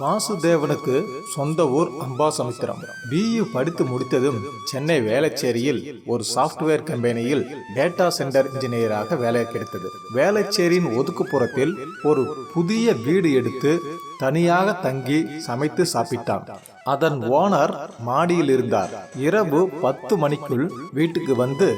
வாசுதேவனுக்கு சொந்த ஊர் அம்பாசமுத்திரம். பிஇ படித்து முடித்ததும் சென்னை வேளச்சேரியில் ஒரு சாஃப்ட்வேர் கம்பெனியில் டேட்டா சென்டர் இன்ஜினியராக வேலை கிடைத்தது. வேளச்சேரியின் ஒதுக்குப்புறத்தில் ஒரு புதிய வீடு எடுத்து தனியாக தங்கி சமைத்து சாப்பிட்டான். அதன் ஓனர் மாடியில் இருந்தார். இரவு பத்து மணிக்குள் வீட்டுக்கு வந்து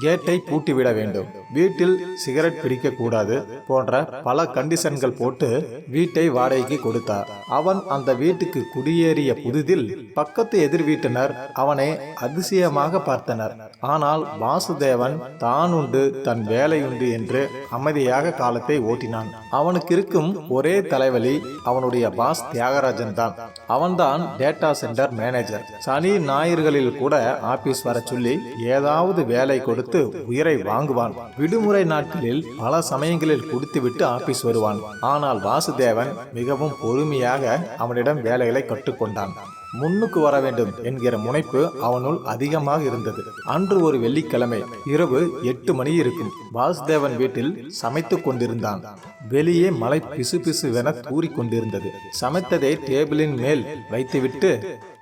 கேட்டை பூட்டிவிட வேண்டும். வீட்டில் சிகரெட் பிடிக்க கூடாது போன்ற பல கண்டிஷன்கள் போட்டு வீட்டை வாடகைக்கு கொடுத்தார் அவன் அந்த வீட்டுக்கு குடியேறிய புதிதில் பக்கத்து எதிர் வீட்டினர் அவனை அதிசயமாக பார்த்தனர். ஆனால் வாசுதேவன் தான் உண்டு தன் வேலை உண்டு என்று அமைதியாக காலத்தை ஓட்டினான். அவனுக்கு இருக்கும் ஒரே தலைவலி அவனுடைய பாஸ் தியாகராஜன் தான். அவன்தான் டேட்டா சென்டர் மேனேஜர் சனி ஞாயிறுகளில் கூட ஆபீஸ் வர சொல்லி ஏதாவது வேலை கொடுத்து உயிரை வாங்குவான். விடுமுறை நாட்களில் பல சமயங்களில் குடித்துவிட்டு ஆபீஸ் வருவான். ஆனால் வாசுதேவன் மிகவும் பொறுமையாக அவனிடம் வேலைகளை கற்றுக்கொண்டான். முன்னுக்கு வர வேண்டும் என்கிற முனைப்பு அவனுள் அதிகமாக இருந்தது. அன்று ஒரு வெள்ளிக்கிழமை இரவு எட்டு மணி இருக்கும். வாசுதேவன் வீட்டில் சமைத்துக் கொண்டிருந்தான். வெளியே மழை பிசு பிசுவென தூறி கொண்டிருந்தது. சமைத்ததை டேபிளின் மேல் வைத்துவிட்டு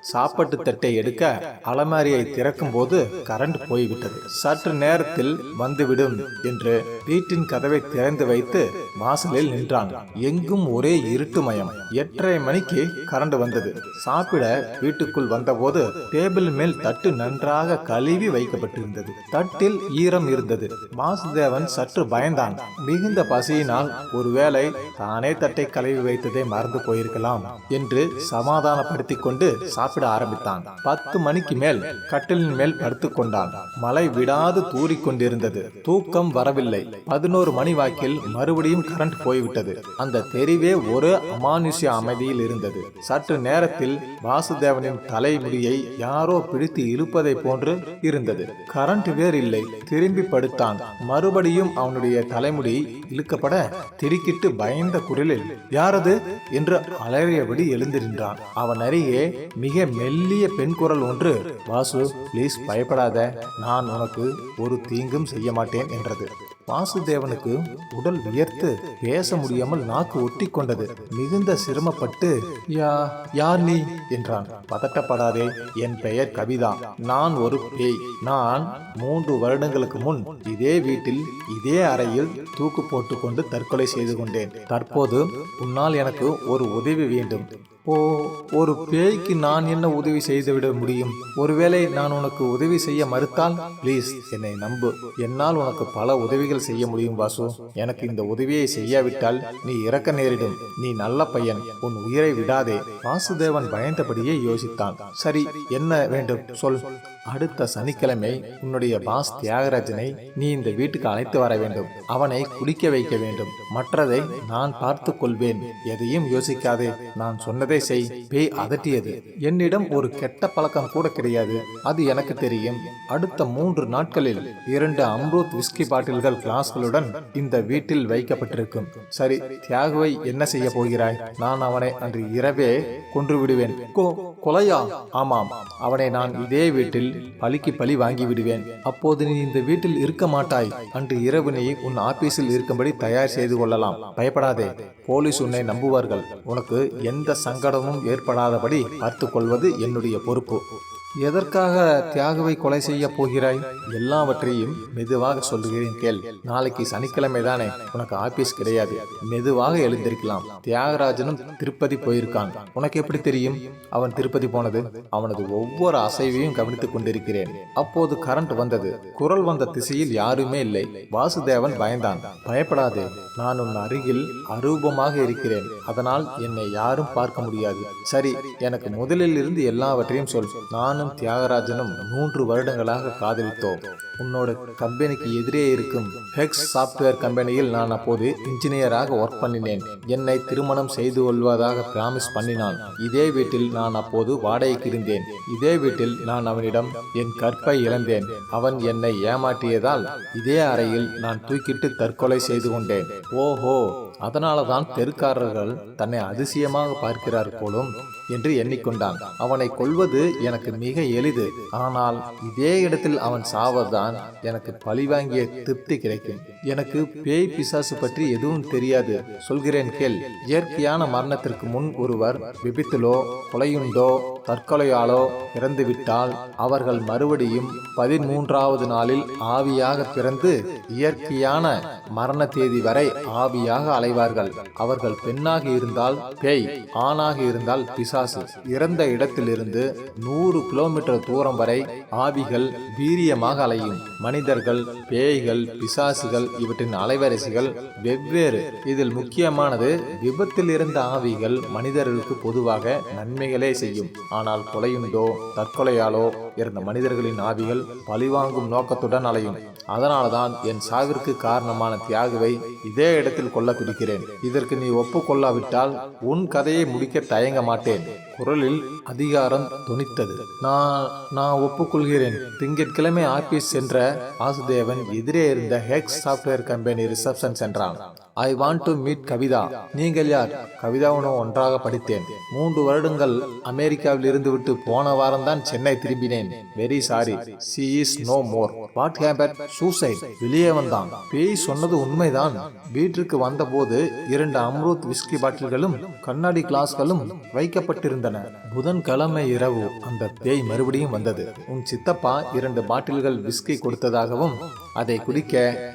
சாப்பாட்டு தட்டை எடுக்க அலமாரியை திறக்கும் போது கரண்ட் போய்விட்டது. சற்று நேரத்தில் வந்துவிடும் என்று வீட்டின் கதவை திறந்து வைத்து வாசலில் நின்றான். எங்கும் ஒரே இருட்டு மயம். எட்டரை மணிக்கு கரண்ட் வந்தது. சாப்பிட வீட்டுக்குள் வந்தபோது டேபிள் மேல் தட்டு நன்றாக கழுவி வைக்கப்பட்டிருந்தது. தட்டில் ஈரம் இருந்தது. வாசுதேவன் சற்று பயந்தான். மிகுந்த பசியினால் ஒருவேளை தானே தட்டை கழுவி வைத்ததை மறந்து போயிருக்கலாம் என்று சமாதானப்படுத்திக் கொண்டு சாப்பிட ஆரம்பித்தான். பத்து மணிக்கு மேல் கட்டிலின் மேல் படுத்துக் கொண்டான். மழை விடாது தூறிக்கொண்டிருந்தது தூக்கம் வரவில்லை. பதினோரு மணி வாக்கில் மறுபடியும் கரண்ட் போய்விட்டது. அந்த தெருவே ஒரு அமானுஷ்ய அமைதியில் இருந்தது. சற்று நேரத்தில் வாசுதேவனின் தலைமுடியை யாரோ பிடித்து இழுப்பதை போன்று இருந்தது. கரண்ட் வேறு இல்லை திரும்பி படுத்தான். மறுபடியும் அவனுடைய தலைமுடி இழுக்கப்பட திடுக்கிட்டு பயந்த குரலில் யாரது? என்று அலறியபடி எழுந்திருந்தான். அவன் அருகே மிக மெல்லிய பெண் குரல் ஒன்று வாசு ப்ளீஸ் பயப்படாத. நான் உனக்கு ஒரு தீங்கும் செய்ய மாட்டேன் என்றது. வாசுதேவனுக்கு உடல் வியர்த்து பேச முடியாமல் நாக்கு ஒட்டி கொண்டது. மிகுந்த சிரமப்பட்டு யா யார் நீ? என்றான். பதட்டப்படாதே என் பெயர் கவிதா. நான் ஒரு பேய். நான் மூன்று வருடங்களுக்கு முன் இதே வீட்டில் இதே அறையில் தூக்கு போட்டுக்கொண்டு தற்கொலை செய்து கொண்டேன். தற்போது உன்னால் எனக்கு ஒரு உதவி வேண்டும். ஓ ஒரு பேய்க்கு நான் என்ன உதவி செய்துவிட முடியும்? ஒருவேளை நான் உனக்கு உதவி செய்ய மறுத்தால் ப்ளீஸ் என்னை நம்பு. என்னால் உனக்கு பல உதவிகள் செய்ய முடியும் வாசு. எனக்கு இந்த உதவியை செய்யாவிட்டால் நீ இறக்க நேரிடும். நீ நல்ல பையன் உன் உயிரை விடாதே. வாசுதேவன் பயந்தபடியே யோசித்தான். சரி என்ன வேண்டும்? சொல். அடுத்த சனிக்கிழமை உன்னுடைய பாஸ் தியாகராஜனை நீ இந்த வீட்டுக்கு அழைத்து வர வேண்டும். அவனை குடிக்க வைக்க வேண்டும். மற்றதை நான் பார்த்து கொள்வேன் எதையும் யோசிக்காதே. நான் சொன்னதை செய் பேய் அதட்டியது. என்னிடம் ஒரு கெட்ட பழக்கம் கூட கிடையாது. அது எனக்கு தெரியும். அடுத்த மூன்று நாட்களில் இரண்டு அம்ரூத் விஸ்கி பாட்டில்கள் கிளாஸ்களுடன் இந்த வீட்டில் வைக்கப்பட்டிருக்கும். சரி தியாகுவை என்ன செய்ய போகிறாய்? நான் அவனை அன்று இரவே கொன்று விடுவேன் கோ கொலையா? ஆமாம். அவனை நான் இதே வீட்டில் பலிக்கு பழி வாங்கி விடுவேன் அப்போது நீ இந்த வீட்டில் இருக்க மாட்டாய். அன்று இரவு நீ உன் ஆபீஸில் இருக்கும்படி தயார் செய்து கொள்ளலாம். பயப்படாதே. போலீஸ் உன்னை நம்புவார்கள். உனக்கு எந்த சங்க சங்கடமும் ஏற்படாதபடி பார்த்து கொள்வது என்னுடைய பொறுப்பு. எதற்காக தியாகவை கொலை செய்ய போகிறாய்? எல்லாவற்றையும் மெதுவாக சொல்லுகிறேன் கேள். நாளைக்கு சனிக்கிழமை தானே உனக்கு ஆபீஸ் கிடையாது. மெதுவாக எழுந்திருக்கலாம். தியாகராஜனும் திருப்பதி போயிருக்கான். உனக்கு எப்படி தெரியும்? அவன் திருப்பதி போனது அவனது ஒவ்வொரு அசைவையும் கவனித்துக் கொண்டிருக்கிறேன். அப்போது கரண்ட் வந்தது. குரல் வந்த திசையில் யாருமே இல்லை. வாசுதேவன் பயந்தான். பயப்படாதே. நான் உன் அருகில் அரூபமாக இருக்கிறேன். அதனால் என்னை யாரும் பார்க்க முடியாது. சரி எனக்கு முதலில் இருந்து எல்லாவற்றையும் சொல். நான் நானும் தியாகராஜனும் மூன்று வருடங்களாக காதலித்தோம். உன்னோட கம்பெனிக்கு எதிரே இருக்கும் ஹெக்ஸ் சாஃப்ட்வேர் கம்பெனியில் நான் அப்போது இன்ஜினியராக ஒர்க் பண்ணினேன். என்னை திருமணம் செய்து கொள்வதாக பிராமிஸ் பண்ணினான். இதே வீட்டில் நான் அப்போது வாடகைக்கு இருந்தேன். இதே வீட்டில் நான் அவனிடம் என் கற்பை இழந்தேன். அவன் என்னை ஏமாற்றியதால் இதே அறையில் நான் தூக்கிட்டு தற்கொலை செய்து கொண்டேன். ஓஹோ! அதனால தான் தெருக்காரர்கள் தன்னை அதிசயமாக பார்க்கிறார் போலும் என்று எண்ணிக்கொண்டான். அவனை கொல்வது எனக்கு மிக எளிது. ஆனால் இதே இடத்தில் அவன் சாவதுதான் எனக்கு பழிவாங்கிய திருப்தி கிடைக்கும். எனக்கு பேய் பிசாசு பற்றி எதுவும் தெரியாது. சொல்கிறேன் கேள். இயற்கையான மரணத்திற்கு முன் ஒருவர் விபத்திலோ கொலையுண்டோ தற்கொலையாலோ இறந்துவிட்டால் அவர்கள் மறுபடியும் பதிமூன்றாவது நாளில் ஆவியாக பிறந்து இயற்கையான மரண தேதி வரை ஆவியாக அடைவார்கள். அவர்கள் பெண்ணாக இருந்தால் பேய் ஆணாக இருந்தால் பிசாசு. இறந்த இடத்திலிருந்து நூறு கிலோமீட்டர் தூரம் வரை ஆவிகள் வீரியமாக அலையும். மனிதர்கள் பேய்கள் பிசாசுகள் இவற்றின் அலைவரிசைகள் வெவ்வேறு. இதில் முக்கியமானது விபத்தில் இருந்த ஆவிகள் மனிதர்களுக்கு பொதுவாக நன்மைகளே செய்யும். ஆனால் கொலையுண்டோ தற்கொலையாலோ இருந்த மனிதர்களின் ஆவிகள் பழிவாங்கும் நோக்கத்துடன் அலையும். அதனால்தான் என் சாவிற்கு காரணமான தியாகுவை இதே இடத்தில் கொல்ல இருக்கிறேன். இதற்கு நீ ஒப்புக்கொள்ளாவிட்டால் உன் கதையை முடிக்க தயங்க மாட்டேன். குரலில் அதிகாரம் துணித்தது நான் நான் ஒப்புக்கொள்கிறேன். திங்கட்கிழமை ஆபீஸ் சென்ற வாசுதேவன் எதிரே இருந்த ஹெக்ஸ் சாஃப்ட்வேர் கம்பெனி ரிசப்ஷன் சென்றான். I want to meet Kavitha நீங்கள் யார்? கவிதாவுடன் ஒன்றாக படித்தேன். மூன்று வருடங்கள் அமெரிக்காவில் இருந்து விட்டு போன வாரம் தான் Chennai திரும்பினேன். Very sorry she is no more what happened suicide வெளியே வந்தான். பேய் சொன்னது உண்மைதான். வீட்டிற்கு வந்தபோது இரண்டு அம்ரூத் விஸ்கி பாட்டில்களும் கண்ணாடி கிளாஸ்களும் வைக்கப்பட்டிருந்தன. புதன்கிழமை இரவு அந்த பேய் மறுபடியும் வந்தது. உன் சித்தப்பா இரண்டு பாட்டில்கள் விஸ்கி கொடுத்ததாகவும் அதை குடிக்க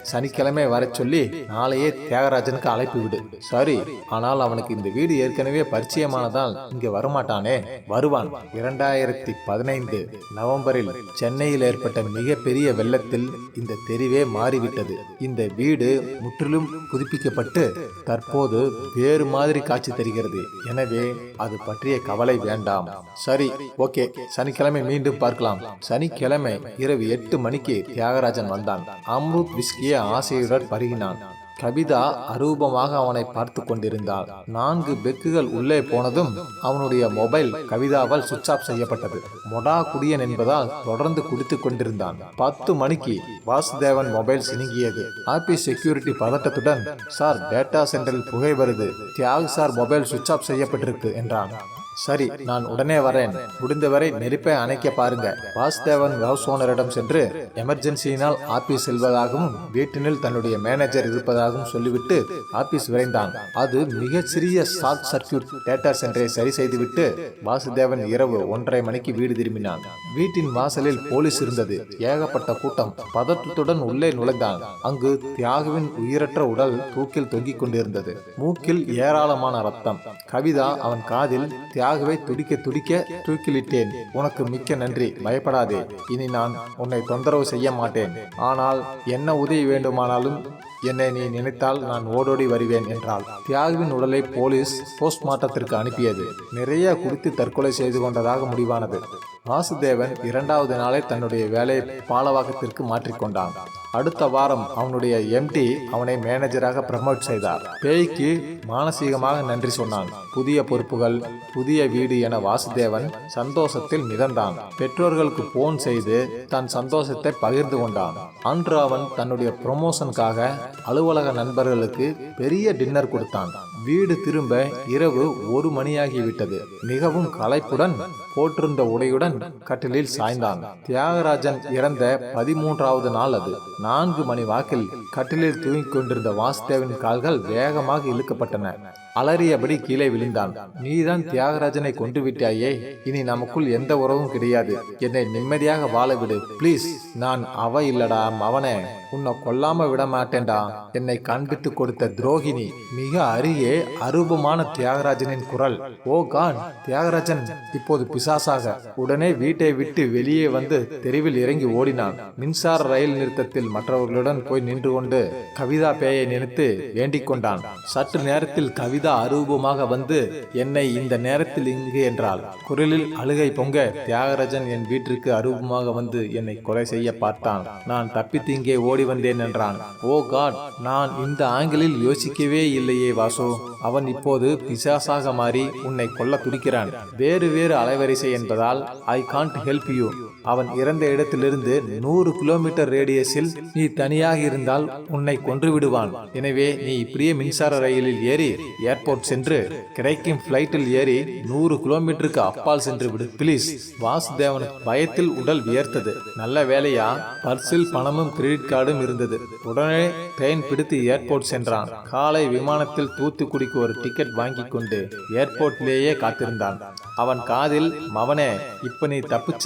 சனிக்கிழமை வரச் சொல்லி நாளையே தியாகராஜனுக்கு அழைப்பு விடு. சரி ஆனால் அவனுக்கு இந்த வீடு ஏற்கனவே பரிச்சயமானதால் இங்க வரமாட்டானே. வருவான். இரண்டாயிரத்தி பதினைந்து நவம்பரில் சென்னையில் ஏற்பட்ட மிகப்பெரிய வெள்ளத்தில் இந்த தெருவே மாறிவிட்டது. இந்த வீடு முற்றிலும் புதுப்பிக்கப்பட்டு தற்போது வேறு மாதிரி காட்சி தருகிறது. எனவே அது பற்றிய கவலை வேண்டாம். சரி ஓகே. சனிக்கிழமை மீண்டும் பார்க்கலாம். சனிக்கிழமை இரவு எட்டு மணிக்கு தியாகராஜன் வந்தான். அம்ருத் விஸ்கியை ஆசையுடன் பருகினான். கவிதா அரூபமாக அவனை பார்த்து கொண்டிருந்தாள். நான்கு பெக்குகள் உள்ளே போனதும் அவனுடைய மொபைல் கவிதாவால் சுவிட்ச் ஆஃப் செய்யப்பட்டது. மொடா குடியன் என்பதால் தொடர்ந்து குடித்துக் கொண்டிருந்தான். பத்து மணிக்கு வாசுதேவன் மொபைல் சினுங்கியது. ஆபீஸ் செக்யூரிட்டி பதட்டத்துடன் சார் டேட்டா சென்டரில் புகை வருது. தியாக் சார் மொபைல் சுவிட்ச் ஆஃப் செய்யப்பட்டிருக்கு என்றான். சரி நான் உடனே வரேன். முடிந்தவரை நெருப்பை அணைக்க பாருங்க. வாசுதேவன் ஹவுஸ் ஓனரிடம் சென்று எமர்ஜென்சியினால் ஆபீஸ் செல்வதாகவும் வீட்டினில் தன்னுடைய மேனேஜர் இருப்பதாகவும் சொல்லிவிட்டு ஆபீஸ் விரைந்தான். அது மிகச் சிறிய ஷார்ட் சர்க்கியூட் டேட்டா சென்டரை சரி செய்துவிட்டு வாசுதேவன் இரவு ஒன்றரை மணிக்கு வீடு திரும்பினான். வீட்டின் வாசலில் போலீஸ் இருந்தது. ஏகப்பட்ட கூட்டம். பதற்றத்துடன் உள்ளே நுழைந்தான். அங்கு தியாகுவின் உயிரற்ற உடல் தூக்கில் தொங்கிக் கொண்டிருந்தது. மூக்கில் ஏராளமான ரத்தம். கவிதா அவன் காதில் தியாகுவை துடிக்க துடிக்க தூக்கிலிட்டேன். உனக்கு மிக்க நன்றி. பயப்படாதே. இனி நான் உன்னை தொந்தரவு செய்ய மாட்டேன். ஆனால் என்ன உதவி வேண்டுமானாலும் என்னை நீ நினைத்தால் நான் ஓடோடி வருவேன் என்றாள். தியாகுவின் உடலை போலீஸ் போஸ்ட்மார்ட்டத்திற்கு அனுப்பியது. நிறைய குடித்து தற்கொலை செய்து கொண்டதாக முடிவானது. வாசுதேவன் இரண்டாவது நாளே தன்னுடைய வேலையை பாலவாக்கத்திற்கு மாற்றிக்கொண்டான். அடுத்த வாரம் அவனுடைய எம்டி அவனை மேனேஜராக ப்ரமோட் செய்தார். பேய்க்கு மானசீகமாக நன்றி சொன்னான். புதிய பொறுப்புகள் புதிய வீடு என வாசுதேவன் சந்தோஷத்தில் மிதந்தான். பெற்றோர்களுக்கு போன் செய்து தன் சந்தோஷத்தை பகிர்ந்து கொண்டான். அன்று அவன் தன்னுடைய ப்ரொமோஷனுக்காக அலுவலக நண்பர்களுக்கு பெரிய டின்னர் கொடுத்தான். வீடு திரும்ப இரவு ஒரு மணியாகிவிட்டது. மிகவும் களைப்புடன் போட்டிருந்த உடையுடன் கட்டிலில் சாய்ந்தான். தியாகராஜன் இறந்த பதிமூன்றாவது நாள் அது. நான்கு மணி வாக்கில் கட்டிலில் தூங்கிக் கொண்டிருந்த வாசுதேவன் கால்கள் வேகமாக இழுக்கப்பட்டன. அலறியபடி கீழே விழுந்தான். நீதான் தியாகராஜனை கொண்டு விட்டாயே. இனி நமக்குள் எந்த உறவும் கிடையாது. என்னை நிம்மதியாக வாழ விடு. ப்ளீஸ் நான் அவ இல்லடா மவனே. உன்னை கொல்லாம விட மாட்டேன்டா. என்னை காண்பித்து கொடுத்த துரோகிணி மிக அருகே அரூபமான தியாகராஜனின் குரல். ஓ கான் தியாகராஜன். இப்போது பிசாசாக. உடனே வீட்டை விட்டு வெளியே வந்து தெருவில் இறங்கி ஓடினான். மின்சார ரயில் நிறுத்தத்தில் மற்றவர்களுடன் போய் நின்று கொண்டு கவிதா பேயை நினைத்து வேண்டிக் கொண்டான். சற்று நேரத்தில் கவிதா அரூபமாக வந்து என்னை இந்த நேரத்தில் இங்கு என்றாள். குரலில் அழுகை பொங்க தியாகராஜன் என் வீட்டிற்கு அரூபமாக வந்து என்னை கொலை செய்ய பார்த்தான். நான் தப்பித்து இங்கே ஓடி வந்தேன் என்றான். ஓ காட் நான் இந்த ஆங்கிலில் யோசிக்கவே இல்லையே வாசு. அவன் இப்போது பிசாசாக மாறி உன்னை கொல்ல துடிக்கிறான். வேறு வேறு அலைவரிசை என்பதால் ஐ காண்ட் ஹெல்ப் யூ அவன் இறந்த இடத்திலிருந்து நூறு கிலோமீட்டர் ரேடியஸில் நீ தனியாக இருந்தால் உன்னை கொன்று விடுவான். எனவே நீ இப்படியே மின்சார ரயிலில் ஏறி ஏர்போர்ட் சென்று கிடைக்கும் பிளைட்டில் ஏறி நூறு கிலோமீட்டருக்கு அப்பால் சென்று விடு. ப்ளீஸ் வாசுதேவன் பயத்தில் உடல் வியர்த்தது. நல்ல வேலையா பர்சில் பணமும் கிரெடிட் கார்டும் இருந்தது. உடனே ட்ரெயின் பிடித்து ஏர்போர்ட் சென்றான். காலை விமானத்தில் தூத்துக்குடிக்கு ஒரு டிக்கெட் வாங்கி கொண்டு ஏர்போர்ட்லேயே காத்திருந்தான். அவன் காதில் மவனே இப்ப நீ தப்பிச்ச.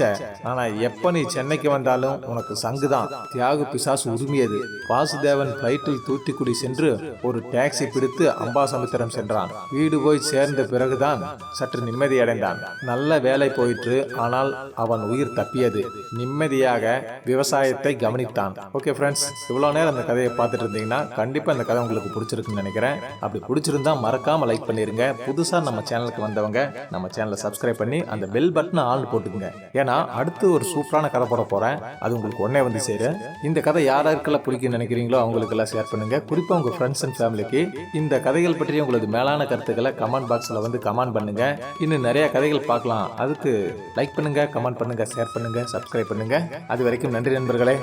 ஆனா எப்ப நீ சென்னைக்கு வந்தாலும் உனக்கு சங்குதான். தியாகு பிசாசு உரிமையது. வாசுதேவன் பிளைட்டில் தூத்துக்குடி சென்று ஒரு டாக்ஸி பிடித்து அம்பாசமுத்திரம் சென்றான். வீடு போய் சேர்ந்த பிறகுதான் சற்று நிம்மதியடைந்தான். நல்ல வேலை போயிற்று ஆனால் அவன் உயிர் தப்பியது. நிம்மதியாக விவசாயத்தை கவனித்தான். ஓகே ஃப்ரெண்ட்ஸ் இவ்வளோ நேரம் அந்த கதையை பார்த்துட்டு இருந்தீங்கன்னா கண்டிப்பாக இந்த கதை உங்களுக்கு பிடிச்சிருக்குன்னு நினைக்கிறேன். அப்படி பிடிச்சிருந்தா மறக்காம லைக் பண்ணிருங்க. புதுசாக நம்ம சேனலுக்கு வந்தவங்க நம்ம சேனலை சப்ஸ்கிரைப் பண்ணி அந்த பெல் பட்டனை ஆள் போட்டுக்குங்க. ஏன்னா அடுத்து ஒரு சூப்பரான கதை போட போகிறேன் அது உங்களுக்கு ஒன்றே வந்து சேரும் இந்த கதை யாராருக்கெல்லாம் பிடிக்கும் நினைக்கிறீங்களோ அவங்களுக்கெல்லாம் ஷேர் பண்ணுங்க. குறிப்பாக உங்கள் ஃப்ரெண்ட்ஸ் அண்ட் ஃபேமிலிக்கு இந்த கதைகள் பற்றி உங்களது மேலான கருத்துக்களை கமெண்ட் பாக்ஸில் வந்து கமெண்ட் பண்ணுங்க. இன்னும் நிறைய கதைகள் பார்க்கலாம். அதுக்கு லைக் பண்ணுங்க கமெண்ட் பண்ணுங்க ஷேர் பண்ணுங்க சப்ஸ்கிரைப் பண்ணுங்க. அது வரைக்கும் நன்றி நண்பர்களே.